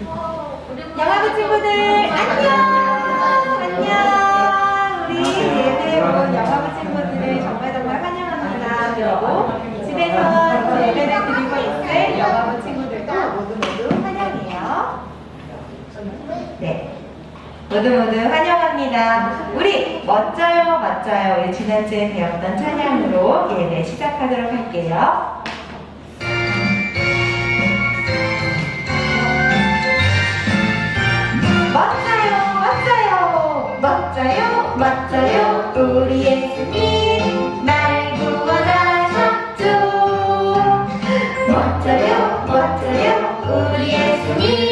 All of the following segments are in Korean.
영화부 친구들 안녕! 안녕! 우리 예배 온 영화부 친구들을 정말 정말 환영합니다. 그리고 집에서 예배를 드리고 있을 영화부 친구들도 모두 모두 환영해요. 네. 모두 모두 환영합니다. 우리 멋져요 멋져요. 우리 지난주에 배웠던 찬양으로 예배 시작하도록 할게요 우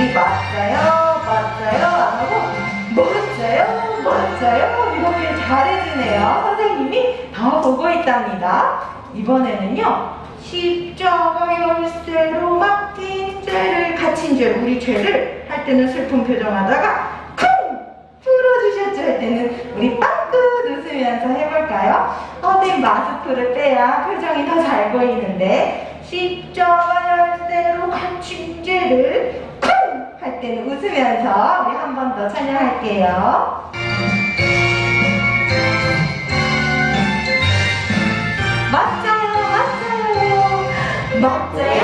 우리 멋져요, 멋져요 안 하고 멋져요, 멋져요 이렇게 잘해주네요. 선생님이 다 보고 있답니다. 이번에는요. 십자가 열쇠로 막힌 죄를 갇힌 죄, 우리 죄를 할 때는 슬픈 표정하다가 쿵 풀어주셨죠 할 때는 우리 빵긋 웃으면서 해볼까요? 어, 네 마스크를 빼야 표정이 더 잘 보이는데 십자가 열쇠로 갇힌 죄를 쿵 할 때는 웃으면서 우리 한 번 더 찬양할게요. 멋져요, 멋져요, 멋져요.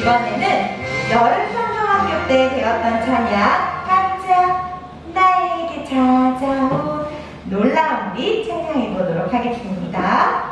이번에는 여름 청중학교 때 배웠던 찬양 깜짝 나에게 찾아온 놀라운 빛 찬양해 보도록 하겠습니다.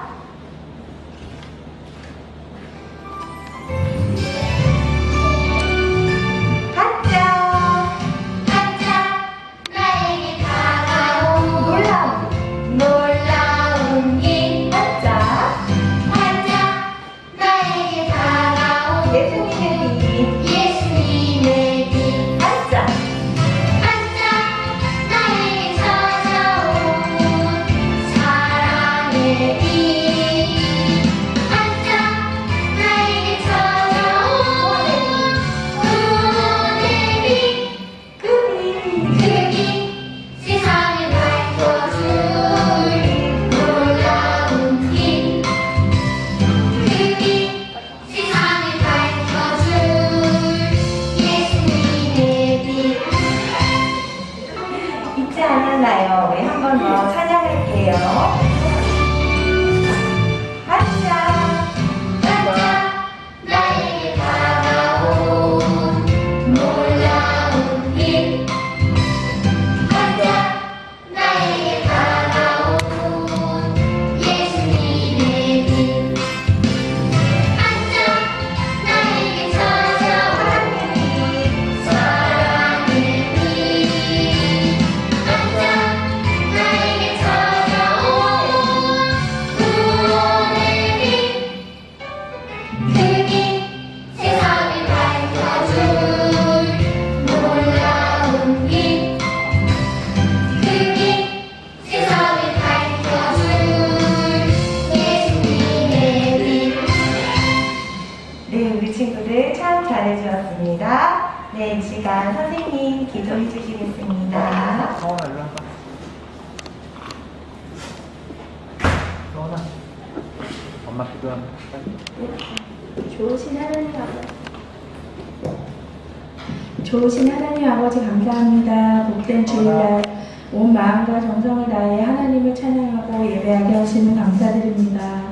선생님 기도해 주시겠습니다. 서원아 일로 와봐 서원아 엄마 빨리 좋으신 하나님 아버지 좋으신 하나님 아버지 감사합니다. 복된 주일날 온 마음과 정성을 다해 하나님을 찬양하고 예배하게 하시는 감사드립니다.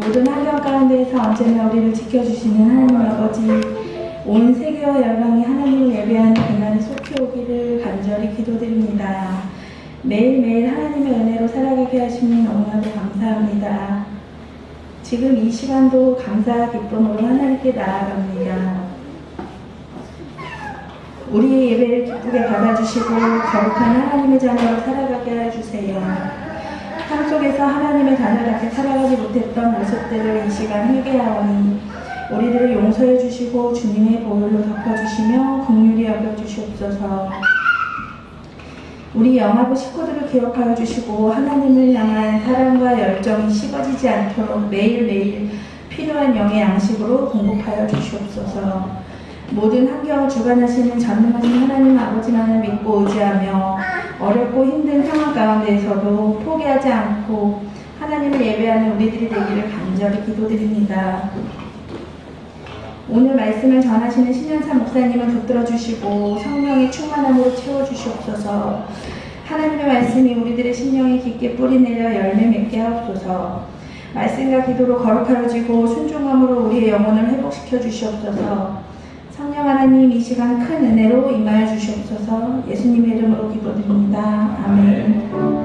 모든 환경 가운데에서 언제나 우리를 지켜주시는 하나님 아버지 온 세계 와 열방이 하나님을 예배하는 그날이 속히 오기를 간절히 기도드립니다. 매일매일 하나님의 은혜로 살아가게 하시니 너무나도 감사합니다. 지금 이 시간도 감사와 기쁨으로 하나님께 나아갑니다. 우리의 예배를 기쁘게 받아주시고 거룩한 하나님의 자녀로 살아가게 해주세요. 삶 속에서 하나님의 자녀답게 살아가지 못했던 모습들을 이 시간 회개하오니 우리들을 용서해 주시고 주님의 보혈로 덮어주시며 긍휼히 여겨 주시옵소서. 우리 영하고 식구들을 기억하여 주시고 하나님을 향한 사랑과 열정이 식어지지 않도록 매일매일 필요한 영의 양식으로 공급하여 주시옵소서. 모든 환경을 주관하시는 전능하신 하나님 아버지만을 믿고 의지하며 어렵고 힘든 상황 가운데에서도 포기하지 않고 하나님을 예배하는 우리들이 되기를 간절히 기도드립니다. 오늘 말씀을 전하시는 신현사 목사님을 붙들어 주시고 성령의 충만함으로 채워 주시옵소서. 하나님의 말씀이 우리들의 심령에 깊게 뿌리내려 열매 맺게 하옵소서. 말씀과 기도로 거룩하여지고 순종함으로 우리의 영혼을 회복시켜 주시옵소서. 성령 하나님 이 시간 큰 은혜로 임하여 주시옵소서. 예수님의 이름으로 기도드립니다. 아멘.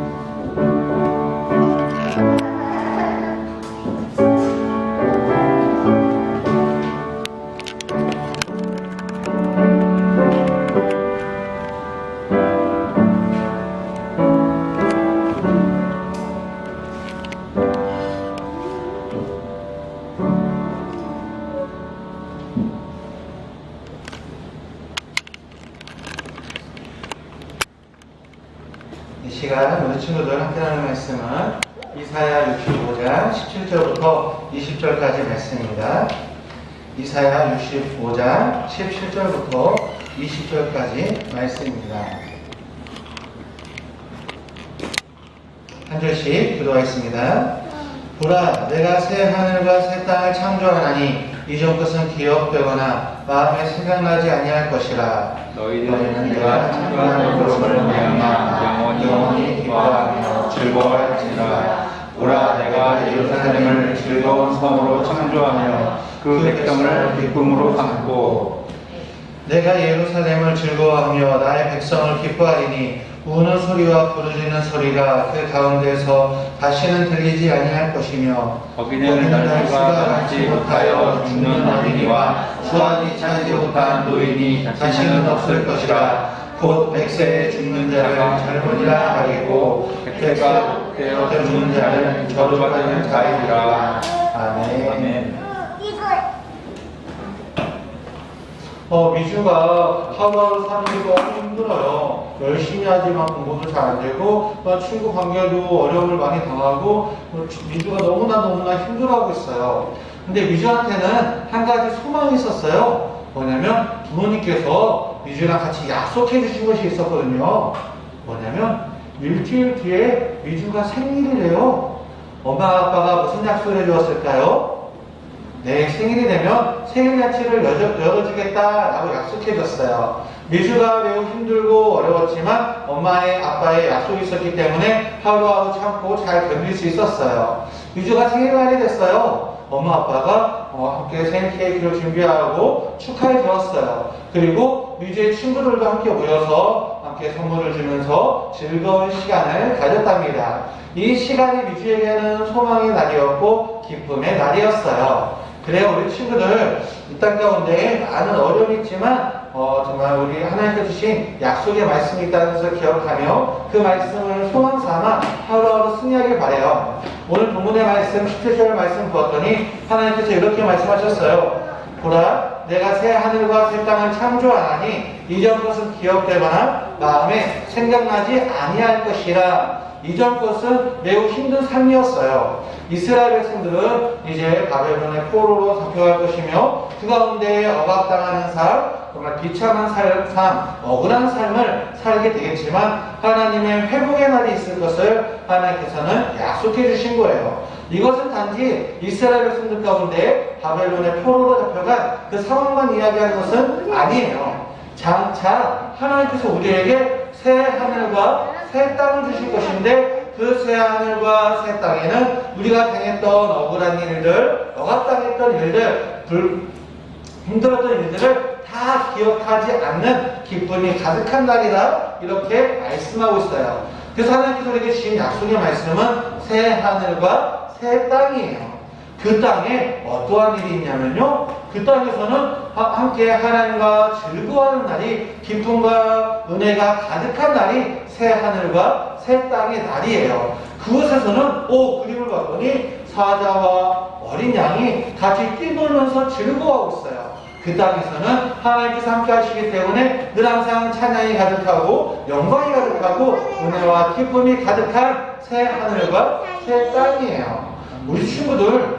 시간 우리 친구들 함께 하는 말씀은 이사야 65장 17절부터 20절까지 말씀입니다. 이사야 65장 17절부터 20절까지 말씀입니다. 한 줄씩 기도하겠습니다. 보라, 내가 새 하늘과 새 땅을 창조하나니 이전 것은 기억되거나 마음에 생각나지 아니할 것이라. 너희는 내가 창조하는 것을 말미암아 영원히 기뻐하며 즐거워할지라 보라 내가 예루살렘을 즐거운 섬으로 창조하며 그 백성을 기쁨으로 삼고 내가 예루살렘을 즐거워하며 나의 백성을 기뻐하리니 우는 소리와 부르짖는 소리가 그 가운데서 다시는 들리지 아니할 것이며 거기는 날씨가 닿지 못하여 죽는 어린이와 수완이 차지 못한 노인이 다시는 없을 것이라. 곧 백세에 죽는 자를 젊은이라 하리고 백세가 되어 죽는 자를 저주받은 자이리라. 아멘. 아멘 어, 미주가 하루하루 사는 게 너무 힘들어요. 열심히 하지만 공부도 잘 안 되고, 또 친구 관계도 어려움을 많이 당하고, 어, 미주가 너무나 너무나 힘들어하고 있어요. 근데 미주한테는 한 가지 소망이 있었어요. 뭐냐면 부모님께서 미주랑 같이 약속해 주신 것이 있었거든요. 뭐냐면 일주일 뒤에 미주가 생일이래요. 엄마 아빠가 무슨 약속을 해주었을까요? 내 생일이 되면 생일 잔치를 열어, 열어주겠다라고 약속해줬어요. 미주가 매우 힘들고 어려웠지만 엄마의 아빠의 약속이 있었기 때문에 하루하루 참고 잘 견딜 수 있었어요. 미주가 생일날이 됐어요. 엄마 아빠가 어, 함께 생일 케이크를 준비하고 축하해 주었어요. 그리고 미주의 친구들도 함께 모여서 함께 선물을 주면서 즐거운 시간을 가졌답니다. 이 시간이 미주에게는 소망의 날이었고 기쁨의 날이었어요. 그래요, 우리 친구들 이 땅 가운데 많은 어려움이 있지만 어, 정말 우리 하나님께 주신 약속의 말씀이 있다는 것을 기억하며 그 말씀을 소망 삼아 하루하루 승리하길 바래요. 오늘 본문의 말씀 17절 말씀 보았더니 하나님께서 이렇게 말씀하셨어요. 보라, 내가 새 하늘과 새 땅을 창조하나니 이전 것은 기억되거나 마음에 생각나지 아니할 것이라 이전 것은 매우 힘든 삶이었어요. 이스라엘 백성들은 이제 바벨론의 포로로 잡혀갈 것이며 그 가운데 억압당하는 삶, 정말 비참한 삶, 삶, 억울한 삶을 살게 되겠지만 하나님의 회복의 날이 있을 것을 하나님께서는 약속해 주신 거예요. 이것은 단지 이스라엘 백성들 가운데 바벨론의 포로로 잡혀간 그 상황만 이야기하는 것은 아니에요. 장차 하나님께서 우리에게 새 하늘과 새 땅을 주실 것인데 그 새 하늘과 새 땅에는 우리가 당했던 억울한 일들, 억압당했던 일들, 불, 힘들었던 일들을 다 기억하지 않는 기쁨이 가득한 날이다 이렇게 말씀하고 있어요. 그래서 하나님께서 우리에게 주신 약속의 말씀은 새 하늘과 새 땅이에요. 그 땅에 어떠한 일이 있냐면요. 그 땅에서는 하- 함께 하나님과 즐거워하는 날이 기쁨과 은혜가 가득한 날이 새 하늘과 새 땅의 날이에요. 그곳에서는 오 그림을 봤더니 사자와 어린 양이 같이 뛰놀면서 즐거워하고 있어요. 그 땅에서는 하나님께서 함께 하시기 때문에 늘 항상 찬양이 가득하고 영광이 가득하고 은혜와 기쁨이 가득한 새 하늘과 새 땅이에요. 우리 친구들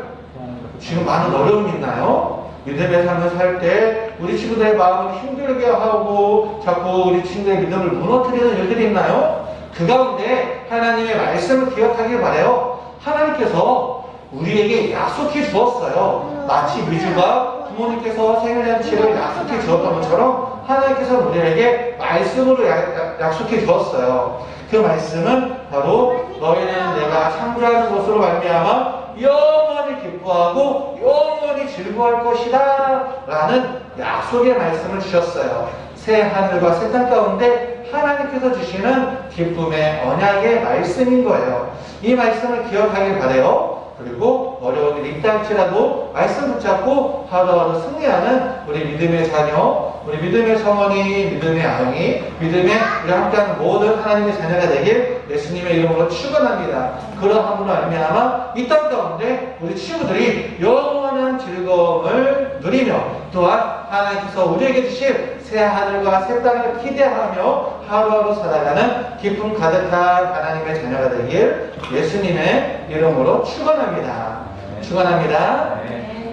지금 많은 어려움이 있나요? 믿음의 삶을 살 때 우리 친구들의 마음을 힘들게 하고 자꾸 우리 친구들의 믿음을 무너뜨리는 일들이 있나요? 그 가운데 하나님의 말씀을 기억하길 바래요. 하나님께서 우리에게 약속해 주었어요. 마치 미주가 부모님께서 생일잔치를 약속해 주었던 것처럼 하나님께서 우리에게 말씀으로 약- 약속해 주었어요. 그 말씀은 바로 너희는 내가 창조하는 것으로 말미암아 영원히 기뻐하고 영원히 즐거워할 것이다 라는 약속의 말씀을 주셨어요. 새 하늘과 새 땅 가운데 하나님께서 주시는 기쁨의 언약의 말씀인 거예요. 이 말씀을 기억하길 바래요. 그리고 어려운 일이 있다 할지라도 말씀 붙잡고 하루하루 승리하는 우리 믿음의 자녀, 우리 믿음의 성원이, 믿음의 아영이, 믿음의 우리 함께하는 모든 하나님의 자녀가 되길 예수님의 이름으로 축원합니다. 그러함으로 말미암아 이 땅 가운데 우리 친구들이 영 원한 즐거움을 누리며 또한 하나님께서 우리에게 주신 새 하늘과 새 땅을 기대하며 하루하루 살아가는 기쁨 가득한 하나님의 자녀가 되길 예수님의 이름으로 축원합니다. 축원합니다.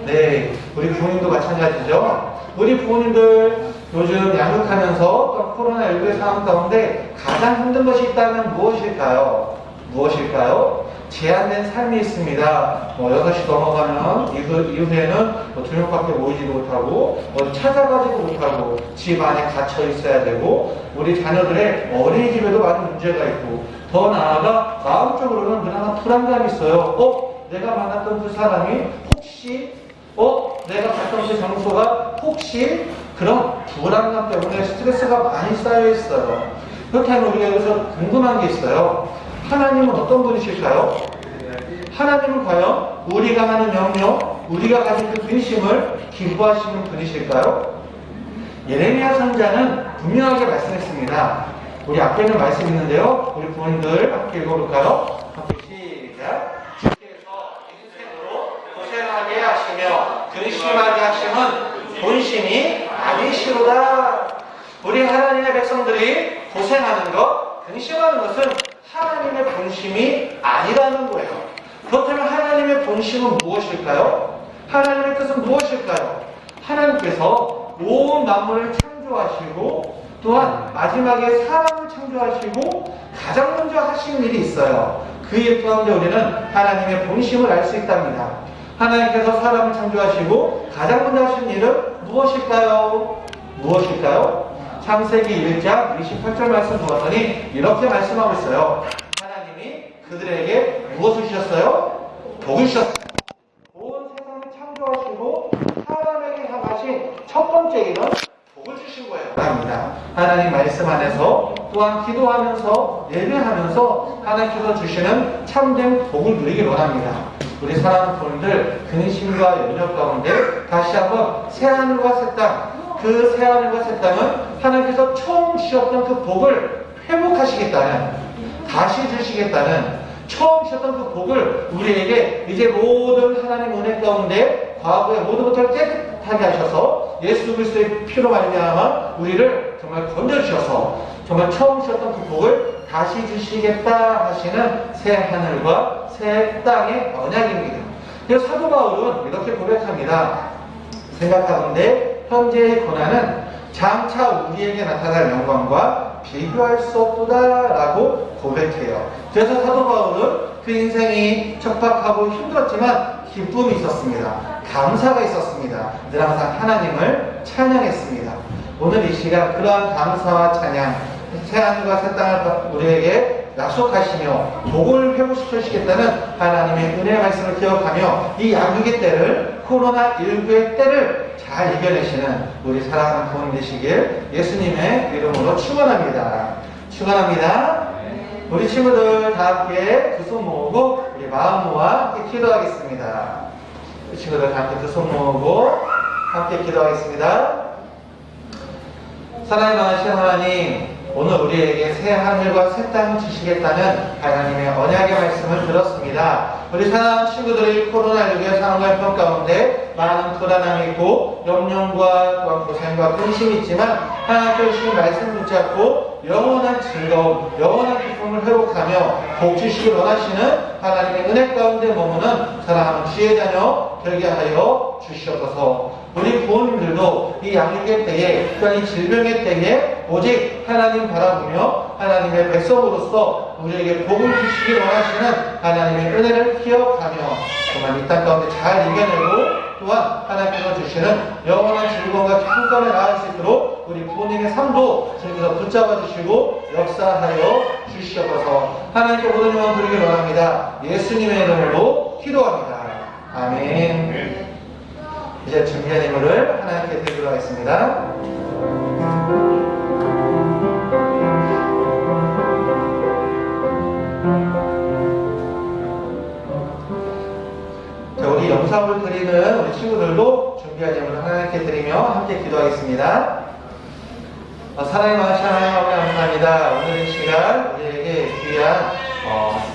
네, 우리 부모님도 마찬가지죠. 우리 부모님들 요즘 양육하면서 또 코로나19의 상황 가운데 가장 힘든 것이 있다면 무엇일까요? 무엇일까요? 제한된 삶이 있습니다. 뭐 6시 넘어가면 이후, 이후에는 뭐두 명밖에 모이지도 못하고 어디 찾아가지도 못하고 집 안에 갇혀 있어야 되고 우리 자녀들의 어린이집에도 많은 문제가 있고 더 나아가 마음적으로는 늘 항상 불안감이 있어요. 어? 내가 만났던 그 사람이 혹시 어? 내가 갔던 그 장소가 혹시 그런 불안감 때문에 스트레스가 많이 쌓여 있어요. 그렇다면 우리가 여기서 궁금한 게 있어요. 하나님은 어떤 분이실까요? 하나님은 과연 우리가 하는 명령, 우리가 가진 그 근심을 기뻐하시는 분이실까요? 예레미야 선자는 분명하게 말씀했습니다. 우리 앞에 있는 말씀 있는데요. 우리 부모님들 함께 읽어볼까요? 함께 시작. 주께서 인생으로 고생하게 하시며 근심하게 하심은 본심이 아니시로다. 우리 하나님의 백성들이 고생하는 것, 근심하는 것은 하나님의 본심이 아니라는 거예요. 그렇다면 하나님의 본심은 무엇일까요? 하나님의 뜻은 무엇일까요? 하나님께서 온 만물을 창조하시고 또한 마지막에 사람을 창조하시고 가장 먼저 하신 일이 있어요. 그 일 가운데 우리는 하나님의 본심을 알 수 있답니다. 하나님께서 사람을 창조하시고 가장 먼저 하신 일은 무엇일까요? 무엇일까요? 창세기 1장 28절 말씀 보았더니 이렇게 말씀하고 있어요. 하나님이 그들에게 무엇을 주셨어요? 복을 주셨어요. 온 세상을 창조하시고 사람에게 향하신 첫 번째 일은 복을 주신 거예요. 합니다. 하나님 말씀 안에서 또한 기도하면서 예배하면서 하나님께서 주시는 참된 복을 누리길 원합니다. 우리 사랑하는 분들 근심과 염려 가운데 다시 한번 새하늘과 새 땅, 그 새 하늘과 새 땅은 하나님께서 처음 주셨던 그 복을 회복하시겠다는 다시 주시겠다는 처음 주셨던 그 복을 우리에게 이제 모든 하나님 은혜 가운데 과거의 모든 것을 깨끗하게 하셔서 예수 그리스도의 피로 말미암아 우리를 정말 건져 주셔서 정말 처음 주셨던 그 복을 다시 주시겠다 하시는 새 하늘과 새 땅의 언약입니다. 그래서 사도 바울은 이렇게 고백합니다. 생각하건대 현재의 고난은 장차 우리에게 나타날 영광과 비교할 수 없도다라고 고백해요. 그래서 사도 바울은 그 인생이 척박하고 힘들었지만 기쁨이 있었습니다. 감사가 있었습니다. 늘 항상 하나님을 찬양했습니다. 오늘 이 시간 그러한 감사와 찬양, 새 하늘과 새 땅을 우리에게 약속하시며 복을 회복시켜 주시겠다는 하나님의 은혜의 말씀을 기억하며 이 양육의 때를 코로나19의 때를 잘 이겨내시는 우리 사랑하는 부모님 되시길 예수님의 이름으로 축원합니다. 축원합니다. 우리 친구들 다 함께 두 손 모으고 우리 마음 모아 함께 기도하겠습니다. 우리 친구들 다 함께 두 손 모으고 함께 기도하겠습니다. 사랑이 많으신 하나님, 오늘 우리에게 새 하늘과 새 땅을 주시겠다는 하나님의 언약의 말씀을 들었습니다. 우리 사랑하는 친구들이 코로나19의 상황과 형 가운데 많은 불안함이 있고 염려과 고생과 근심이 있지만 하나님께 주신 말씀 붙잡고 영원한 즐거움, 영원한 기쁨을 회복하며 복 주시길 원하시는 하나님의 은혜 가운데 머무는 사랑하는 지혜 자녀 되게 하여 주시옵소서. 우리 부모님들도 이 양육의 때에 이 질병의 때에 오직 하나님 바라보며 하나님의 백성으로서 우리에게 복을 주시길 원하시는 하나님의 은혜를 기억하며 정말 이 땅 가운데 잘 이겨내고 또한 하나님께서 주시는 영원한 즐거움과 기쁨감에 나아갈 수 있도록 우리 부모님의 삶도 주님께서 붙잡아 주시고 역사하여 주시옵소서 하나님께 모든 영광 드리길 원합니다. 예수님의 이름으로 기도합니다. 아멘. 이제 준비한 예물을 하나님께 드리도록 하겠습니다. 영상을 드리는 우리 친구들도 준비한 예물을 하나님께 드리며 함께 기도하겠습니다. 어, 사랑의 많으신 하나님 아버지 감사합니다. 오늘 이 시간 우리에게 귀한 어,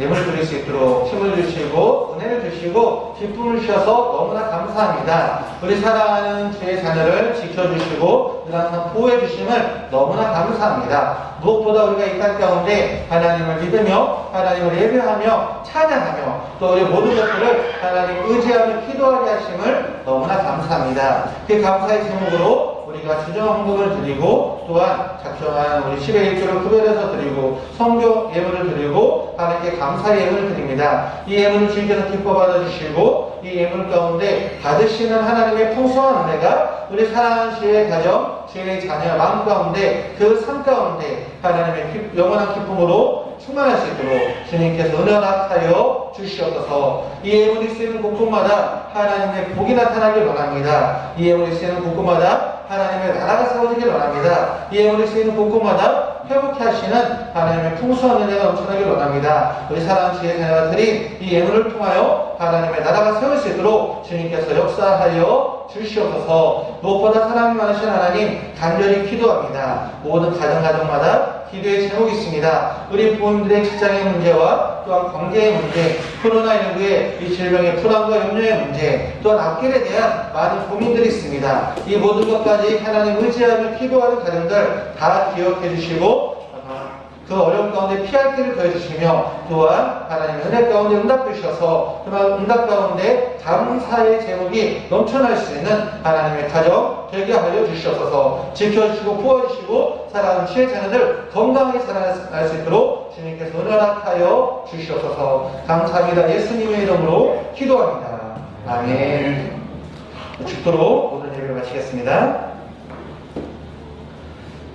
예물을 드릴 수 있도록 힘을 주시고 은혜를 주시고 기쁨을 주셔서 너무나 감사합니다. 우리 사랑하는 주의 자녀를 지켜주시고 늘 항상 보호해 주심을 너무나 감사합니다. 무엇보다 우리가 이 땅 가운데 하나님을 믿으며 하나님을 예배하며 찬양하며 또 우리 모든 것들을 하나님 의지하며 기도하게 하심을 너무나 감사합니다. 그 감사의 제목으로 우리가 주정 헌금을 드리고 또한 작정한 우리 10의 1조를 구별해서 드리고 성교 예물을 드리고 하나님께 감사의 예물을 드립니다. 이 예물을 주님께서 기뻐 받아주시고 이 예물 가운데 받으시는 하나님의 풍성한 은혜가 우리 사랑하는 주의 가정, 주의 자녀 마음 가운데 그 삶 가운데 하나님의 기- 영원한 기쁨으로 충만할 수 있도록 주님께서 은혜 나타하여 주시옵소서 이 예물이 쓰이는 곳곳마다 하나님의 복이 나타나길 원합니다. 이 예물이 쓰이는 곳곳마다 하나님의 나라가 세워지길 원합니다. 이 예물이 쓰이는 곳곳마다 회복케 하시는 하나님의 풍성한 은혜가 넘쳐나길 원합니다. 우리 사랑하는 지혜 드린 이 예물을 통하여 하나님의 나라가 세울 수 있도록 주님께서 역사하여 주시옵소서 무엇보다 사랑이 많으신 하나님 간절히 기도합니다. 모든 가정 가정마다 기도의 제목이 있습니다. 우리 부모님들의 직장의 문제와 또한 관계의 문제, 코로나19의 이 질병의 불안과 염려의 문제, 또한 앞길에 대한 많은 고민들이 있습니다. 이 모든 것까지 하나님 의지하며 기도하는 가정들 다 기억해 주시고 그 어려움 가운데 피할 길을 더해주시며 또한 하나님의 은혜 가운데 응답 주셔서 그런 응답 가운데 감사의 제목이 넘쳐날 수 있는 하나님의 가정 되게 주시옵소서. 지켜주시고 부어주시고 사랑하는 치의 자녀들 건강하게 살아날 수 있도록 주님께서 은혜락하여 주시옵소서. 감사합니다. 예수님의 이름으로 기도합니다. 아멘. 죽도록 모든 예배를 마치겠습니다.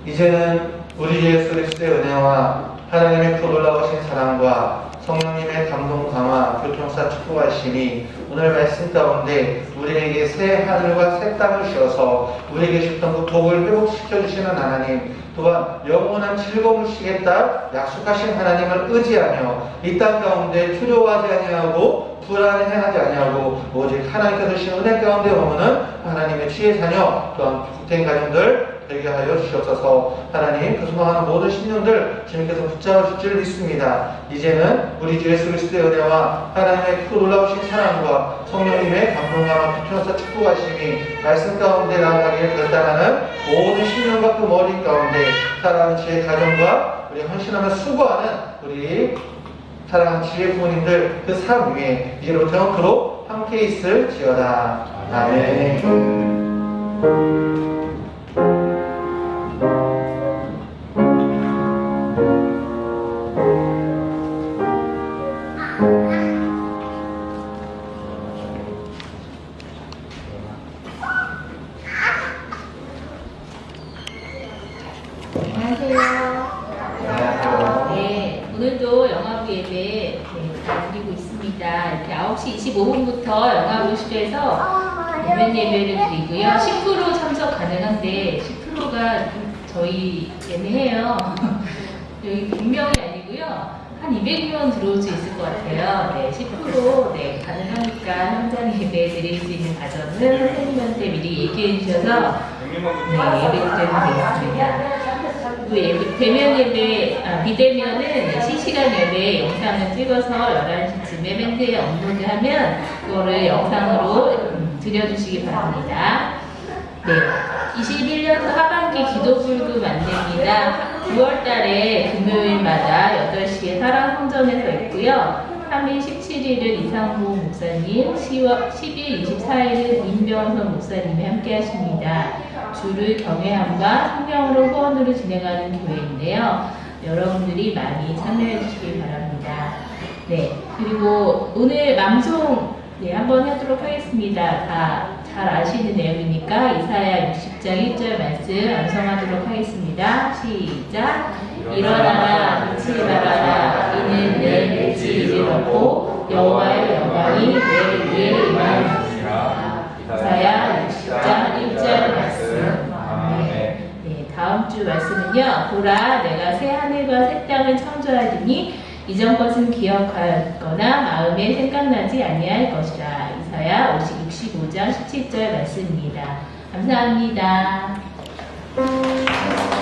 이제는 우리 주 예수 그리스도의 은혜와 하나님의 그 놀라우신 사랑과 성령님의 감동 강화 교통사 축복하심이 오늘 말씀 가운데 우리에게 새 하늘과 새 땅을 주셔서 우리에게 주셨던 그 복을 회복시켜 주시는 하나님 또한 영원한 즐거움을 주시겠다 약속하신 하나님을 의지하며 이 땅 가운데 두려워하지 아니하고 불안해하지 아니하고 오직 하나님께서 주신 은혜 가운데 머무는 하나님의 주의 자녀 또한 복된 가정들 되게 하여 주시옵소서. 하나님 그 소망하는 모든 신령들 주님께서 붙잡아 주실 줄 믿습니다. 이제는 우리 주 예수 그리스도의 은혜와 하나님의 크고 놀라우신 사랑과 성령님의 감동과 피편서 축복하심이 말씀 가운데 나아가기를 결단하는 모든 신령과 그 머리 가운데 사랑하는 지혜 가정과 우리 헌신하며 수고하는 우리 사랑하는 지혜 부모님들 그 삶 위에 이제부터 영토록 함께 있을 지어다. 아멘 9시 25분부터 영화부실에서 예배 예배를 드리고요. 10% 참석 가능한데 10%가 저희 예매해요. 여기 100명이 아니고요. 한 200명 들어올 수 있을 것 같아요. 네, 10% 네, 가능하니까 현장 예배 드릴 수 있는 가정은 선생님한테 미리 얘기해 주셔서 네, 예배 드리면 되겠습니다. 그 예배, 대면 예배, 아, 비대면은 실시간 예배 영상을 찍어서 11시쯤에 밴드에 업로드하면 그거를 영상으로 음, 드려주시기 바랍니다. 네. 21년도 하반기 기도불급 안내입니다. 9월 달에 금요일마다 8시에 사랑성전에서 있고요. 3일 17일은 이상보 목사님, 10월, 10일 24일은 임병선 목사님이 함께 하십니다. 주를 경외함과 성령으로 후원으로 진행하는 교회인데요. 여러분들이 많이 참여해 주시길 바랍니다. 네. 그리고 오늘 방송 네, 한번 하도록 하겠습니다. 다 잘 아시는 내용이니까 이사야 60장 1절 말씀 암송하도록 하겠습니다. 시작. 일어나라, 빛을 발하라. 이는 내 이르렀고 여호와의 영광이 내 위에 임하니라. 이사야 60장 1절 말씀. 아멘. 네, 다음 주 말씀은요. 보라, 내가 새 하늘과 새 땅을 창조하리니 이전 것은 기억하거나 마음에 생각나지 아니할 것이라. 이사야 50, 65장 17절 말씀입니다. 감사합니다.